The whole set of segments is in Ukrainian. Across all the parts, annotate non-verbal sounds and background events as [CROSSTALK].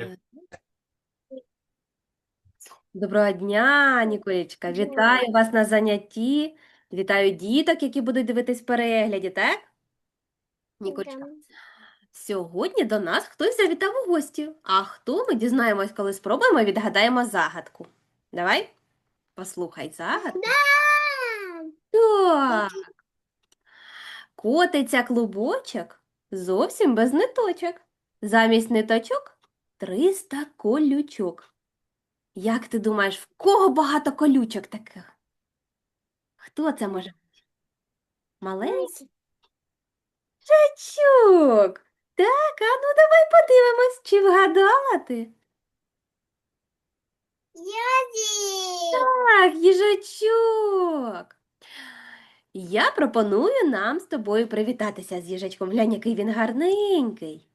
Так. Доброго дня, Ніколічка. Вітаю вас на занятті. Вітаю діток, які будуть дивитись в перегляді, так? Ніколічка. Сьогодні до нас хтось завітав у гості. А хто ми дізнаємось, коли спробуємо і відгадаємо загадку. Давай, послухай загадку. Так. Котиться клубочок зовсім без ниточок. Замість ниточок 300 колючок. Як ти думаєш, в кого багато колючок таких? Хто це може бути? Маленький? Жачок. Так, а ну давай подивимось, чи вгадала ти? Так, їжачок. Я пропоную нам з тобою привітатися з їжачком. Глянь, який він гарненький.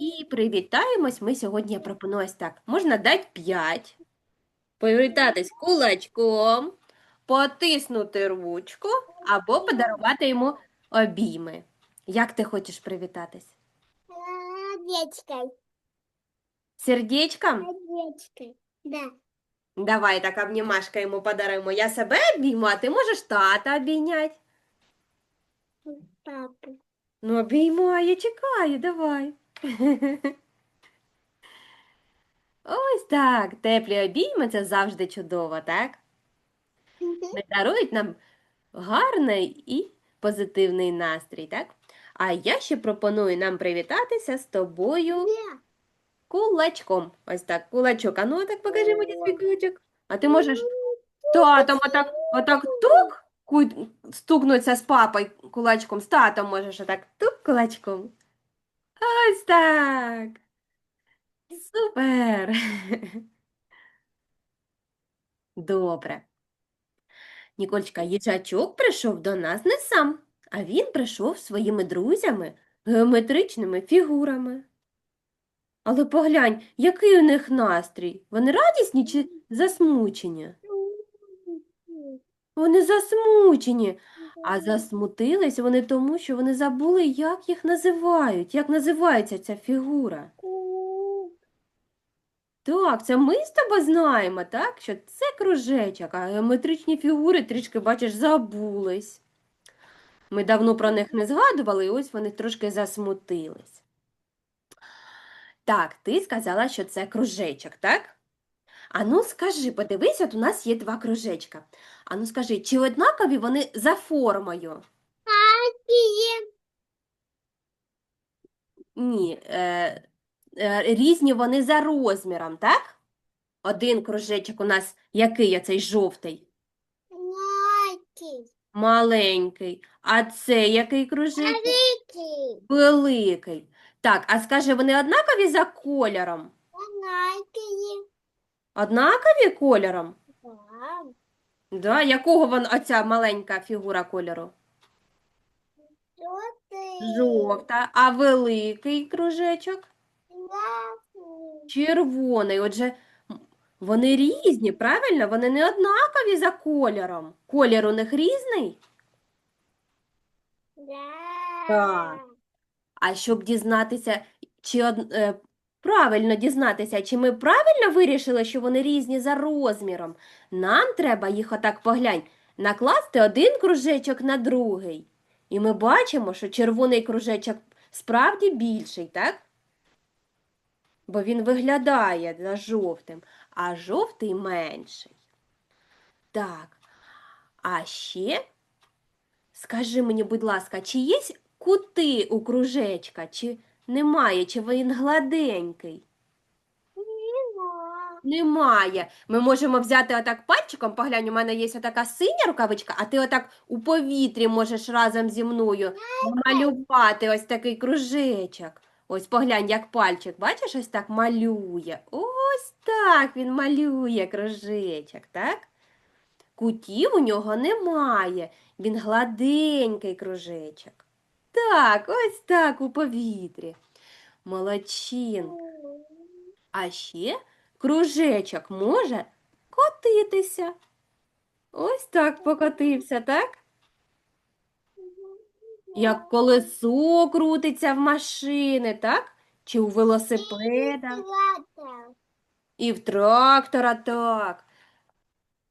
І привітаємось ми сьогодні, я пропоную ось так. Можна дати 5, привітатись кулачком, потиснути ручку або подарувати йому обійми. Як ти хочеш привітатись? Овечкой. Сердечком? Овечкой. Да. Давай так обнімашка йому подаруємо. Я себе обійму, а ти можеш тата обійняти. Папу. Ну, обіймай, я чекаю, давай. [LAUGHS] Ось так, теплі обійми це завжди чудово, так? Вони дарують нам гарний і позитивний настрій, так? А я ще пропоную нам привітатися з тобою кулачком. Ось так, кулачок. А ну так покажи мені свій кулачок. А ти можеш татом отак, отак тук, стукнутися з папою кулачком, з татом можеш отак тук кулачком. Ось так. Супер. Добре. Нікольчка, їжачок прийшов до нас не сам, а він прийшов своїми друзями, геометричними фігурами. Але поглянь, який у них настрій? Вони радісні чи засмучені? Вони засмучені. А засмутились вони тому, що вони забули, як їх називають, як називається ця фігура. Так, це ми з тобою знаємо, так? Що це кружечок, а геометричні фігури трішки, бачиш, забулись. Ми давно про них не згадували, і ось вони трошки засмутились. Так, ти сказала, що це кружечок, так? Ану, скажи, подивись, от у нас є два кружечка. Ану, скажи, чи однакові вони за формою? Ні, е, е, різні вони за розміром, так? Один кружечок у нас який оцей жовтий? Маленький. Маленький. А це який кружечок? Великий. Великий. Так, а скажи, вони однакові за кольором? Маленький. Однакові кольором? Да. Да, якого вон оця маленька фігура кольору? Желтый. Жовта. А великий кружечок? Красный. Червоний. Отже, вони різні, правильно? Вони не однакові за кольором. Колір у них різний? Да. Так. А щоб дізнатися, чи од... правильно дізнатися, чи ми правильно вирішили, що вони різні за розміром, нам треба їх отак поглянь, накласти один кружечок на другий. І ми бачимо, що червоний кружечок справді більший, так? Бо він виглядає за жовтим, а жовтий менший. Так. А ще скажи мені, будь ласка, чи є кути у кружечка, чи немає, чи він гладенький? Немає. Ми можемо взяти отак пальчиком, поглянь, у мене є отака синя рукавичка, а ти отак у повітрі можеш разом зі мною малювати ось такий кружечок. Ось поглянь, як пальчик, бачиш, ось так малює. Ось так він малює кружечок, так? Кутів у нього немає. Він гладенький кружечок. Так, ось так у повітрі. Молодчинка. А ще кружечок може котитися. Ось так покотився, так? Як колесо крутиться в машини, так? Чи у велосипеда, і в трактора, так.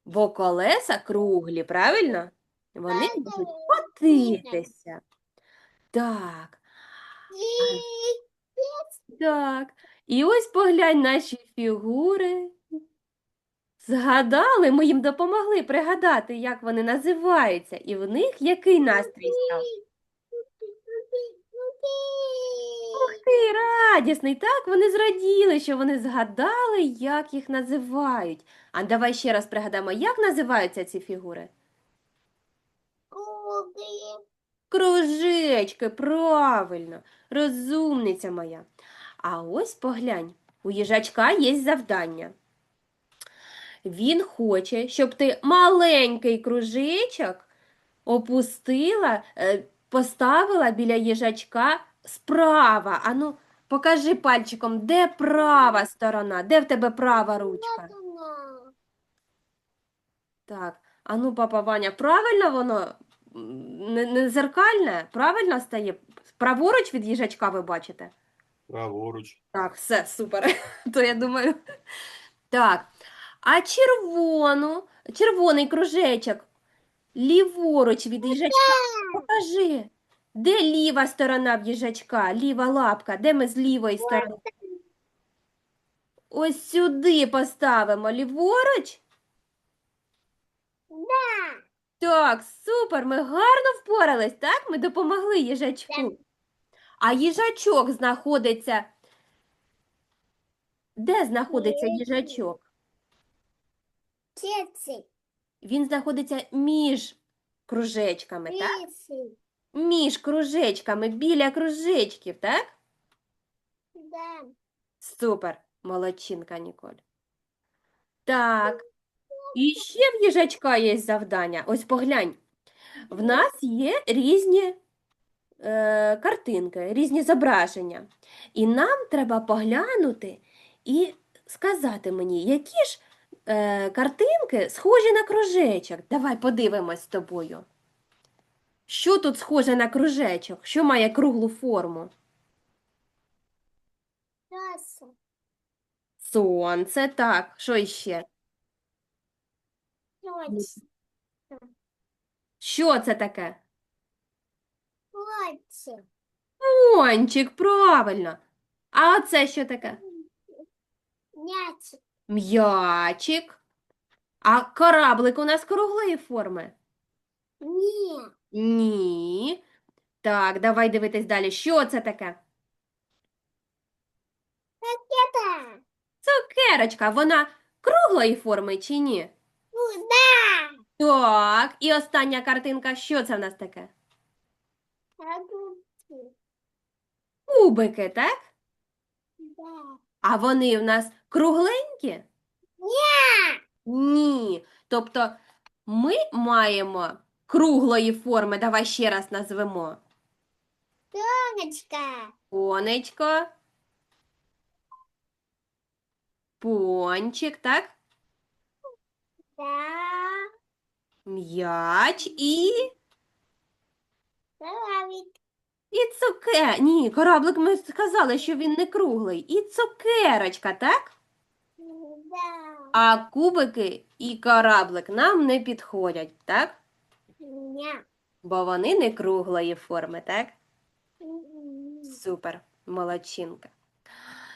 Бо колеса круглі, правильно? Вони будуть котитися. Так, так. І ось поглянь наші фігури. Згадали, ми їм допомогли пригадати, як вони називаються, і в них який настрій став? Ух ти, радісний, так, вони зраділи, що вони згадали, як їх називають. А давай ще раз пригадаємо, як називаються ці фігури? Круги. Кружечки, правильно, розумниця моя. А ось поглянь, у їжачка є завдання. Він хоче, щоб ти маленький кружечок опустила, е, поставила біля їжачка справа. Ану, покажи пальчиком, де права сторона, де в тебе права ручка? Так, а ну, папа Ваня, правильно воно не, не зеркальне? Правильно стає? Праворуч від їжачка ви бачите? Праворуч. Так, все, супер. [LAUGHS] То я думаю. Так. А червону, червоний кружечок ліворуч від їжачка. Покажи. Де ліва сторона в їжачка? Ліва лапка. Де ми з лівої сторони? Ось сюди поставимо ліворуч. Да. Так, супер, ми гарно впорались, так? Ми допомогли їжачку. А їжачок знаходиться. Де знаходиться їжачок? Він знаходиться між кружечками, так? Між кружечками, біля кружечків, так? Да. Супер, молодчинка, Ніколь. Так. І ще в їжачка є завдання. Ось поглянь. В нас є різні е, картинки, різні зображення. І нам треба поглянути і сказати мені, які ж е, картинки схожі на кружечок. Давай подивимось з тобою. Що тут схоже на кружечок? Що має круглу форму? Сонце, так. Що іще? Плоть. Що це таке? Плоть. Пончик, правильно. А оце що таке? Мячик. М'ячик. А кораблик у нас круглої форми? Ні. Ні. Так, давай дивитись далі. Що це таке? Это. Цукерочка, вона круглої форми чи ні? Ну. Так, і остання картинка, що це в нас таке? Огурцы. Кубики, так? Да. А вони в нас кругленькі? Ні. Ні. Тобто ми маємо круглої форми. Давай ще раз назвемо. Сонечка. Конечко. Пончик, так? М'яч і. І цуке. Ні, кораблик ми сказали, що він не круглий. І цукерочка, так? Да. А кубики і кораблик нам не підходять, так? Ні. Бо вони не круглої форми, так? Супер, молодчинка.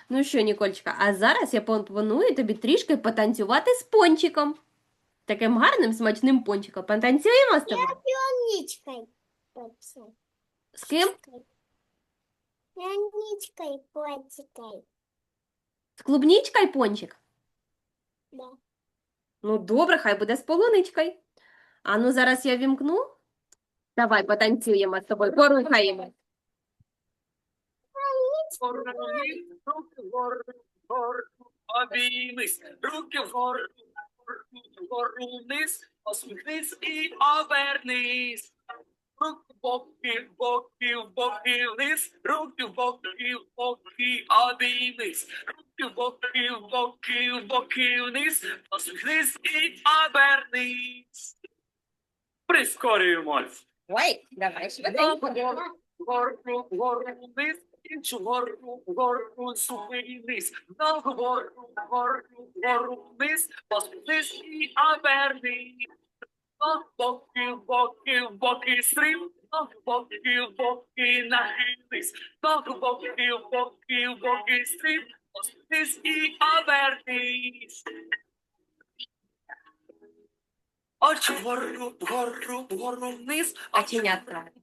Ну що, Нікольчика, а зараз я пропоную тобі трішки потанцювати з пончиком. Таким гарним смачним пончиком. Потанцюємо з тобою? Плоть. З ким? Пионичкой, плотикой. З клубнічкою пончик? Да. Ну, добре, хай буде з полуничкою. А ну зараз я вімкну. Давай потанцюємо з тобою, порухаємо. Руки вгору, вгору, обіймись, руки вгору, вгору, вгору вниз, посміхнись і обернись. Руки в боки, в боки, в боки вниз, руки в боки, в боки, обіймись. Руки в боки, в боки, в боки вниз, посміхнись і обернись. Прискорюємось. Ой, давай Вгору, вгору, вгору вниз, іншу гору, гору зупинись, на гору, гору, гору вниз, поспись і обернись. На боки, боки, боки стрим, на боки, боки нахились, на боки, боки, боки стрим, поспись і обернись. Очі вгору, вгору, вгору вниз. Заплющу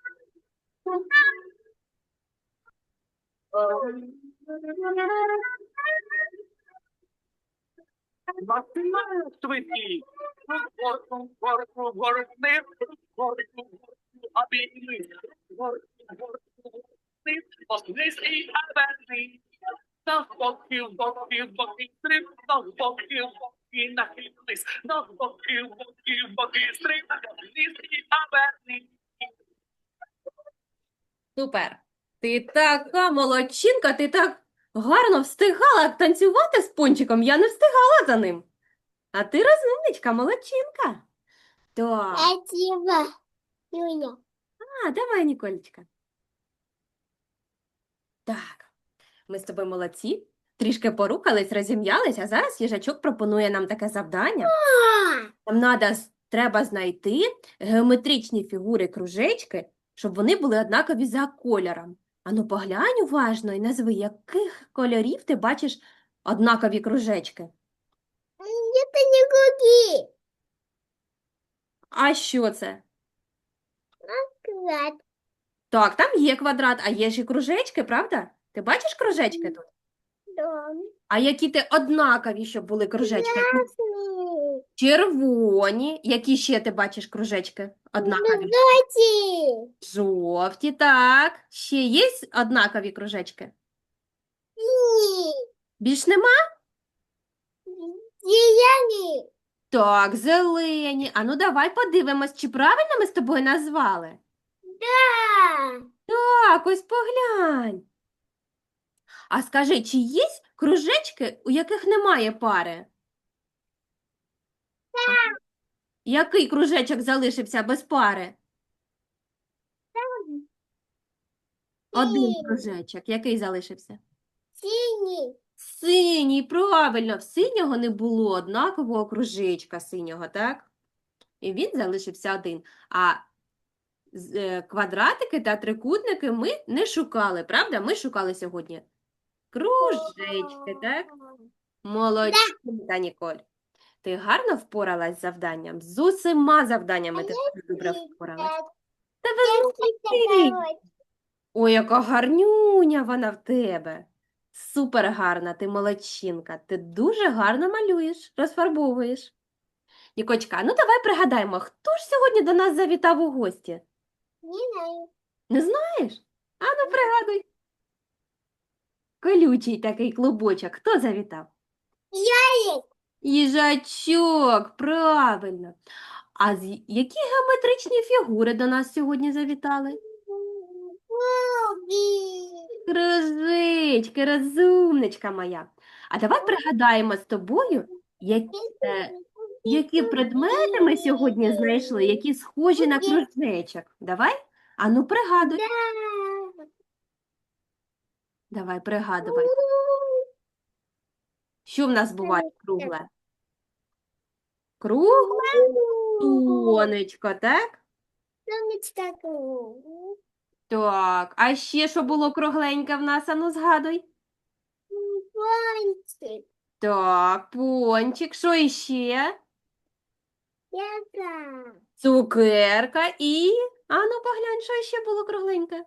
швидкий. Горку, горку, горку, вниз, горку, горку, обійми. Горку, горку, вниз, вниз і оберни. На боки, боки, боки, стрим, на боки, боки, нахились. На боки, боки, боки, стрим, вниз і оберни. Супер. Ти така молодчинка, ти так гарно встигала танцювати з пончиком. Я не встигала за ним. А ти розумничка, молодчинка. Так. Спасибо, Юля. А, давай, Ніколечка. Так, ми з тобою молодці. Трішки порухались, розім'ялись, а зараз їжачок пропонує нам таке завдання. Нам надо, треба знайти геометричні фігури кружечки, щоб вони були однакові за кольором. Ану, поглянь уважно і назви, яких кольорів ти бачиш однакові кружечки. Это не круги. А що це? Квадрат. Так, там є квадрат, а є ж і кружечки, правда? Ти бачиш кружечки тут? Дом. А які ти однакові, щоб були кружечки? Красный. Червоні. Які ще ти бачиш кружечки? Однакові. Желтый. Жовті, так. Ще є однакові кружечки? Синий. Більш нема? Зеленый. Так, зелені. А ну давай подивимось, чи правильно ми з тобою назвали? Да. Так, ось поглянь. А скажи, чи є кружечки, у яких немає пари? Який кружечок залишився без пари? Один Синій. кружечок. Який залишився? Синий. Синій, правильно, в синього не було однакового кружечка синього, так? І він залишився один. А з- е, квадратики та трикутники ми не шукали, правда? Ми шукали сьогодні кружечки, так? Молодчинка, Ніколь. Ти гарно впоралась з завданням? З усіма завданнями ти добре впоралась. Тебе молодці! Ой, яка гарнюня вона в тебе. Супер гарна, ти молодчинка. Ти дуже гарно малюєш, розфарбовуєш. Нікочка, ну давай пригадаємо, хто ж сьогодні до нас завітав у гості? Не знаю. Не знаєш? А ну пригадуй. Колючий такий клубочок. Хто завітав? Ярик. Їжачок, правильно. А з які геометричні фігури до нас сьогодні завітали? Кружечки, розумничка моя. А давай пригадаємо з тобою, які, е, які предмети ми сьогодні знайшли, які схожі на кружечок. Давай? Ану, пригадуй. Давай, пригадувай. Що в нас буває кругле? Кругле сонечко, так? Так. А ще що було кругленьке в нас? Ану, згадуй. Пончик. Так, пончик, що іще? Яка. Цукерка і. Ану, поглянь, що ще було кругленьке?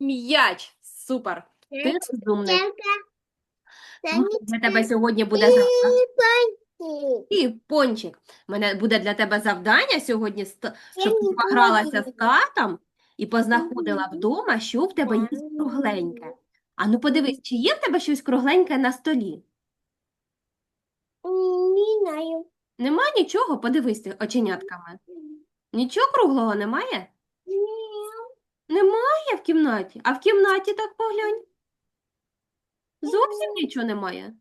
М'яч. Супер. Ти розумний. Яка. Ну, Для тебе сьогодні буде І І пончик. Мене буде для тебе завдання сьогодні, ст- щоб ти погралася з татом і познаходила вдома, що в тебе є кругленьке. А ну подивись, чи є в тебе щось кругленьке на столі? Не знаю. Нема нічого? Подивись ти оченятками. Нічого круглого немає? Немає в кімнаті. А в кімнаті так поглянь. Зовсім нічого немає.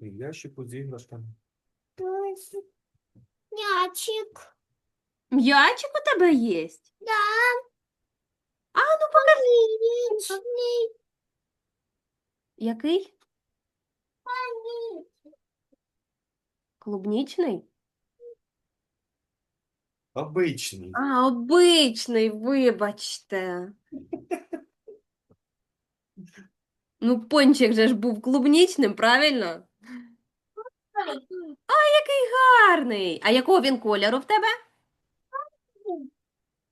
Ящику з іграшками. Мячик. М'ячик у тебе є? Да. А ну покажи. Отличный. Який? Клубнічний? Обичний. А, обичний, вибачте. Ну, пончик же ж був клубнічним, правильно? А, який гарний! А якого він кольору в тебе?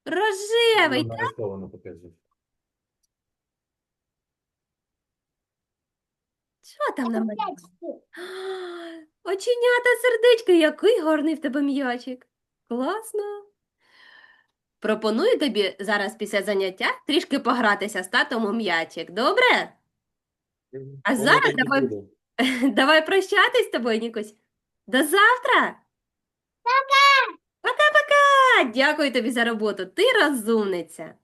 Рожевий. Воно нарисовано, покажи. Що там на мене? [GASPS] Оченята, сердечко, який гарний в тебе м'ячик. Класно. Пропоную тобі зараз після заняття трішки погратися з татом у м'ячик. Добре? А зараз давай- [LAUGHS] Давай прощатись з тобою, Нікусь. До завтра. Пока! Пока-пока! Дякую тобі за роботу. Ти розумниця.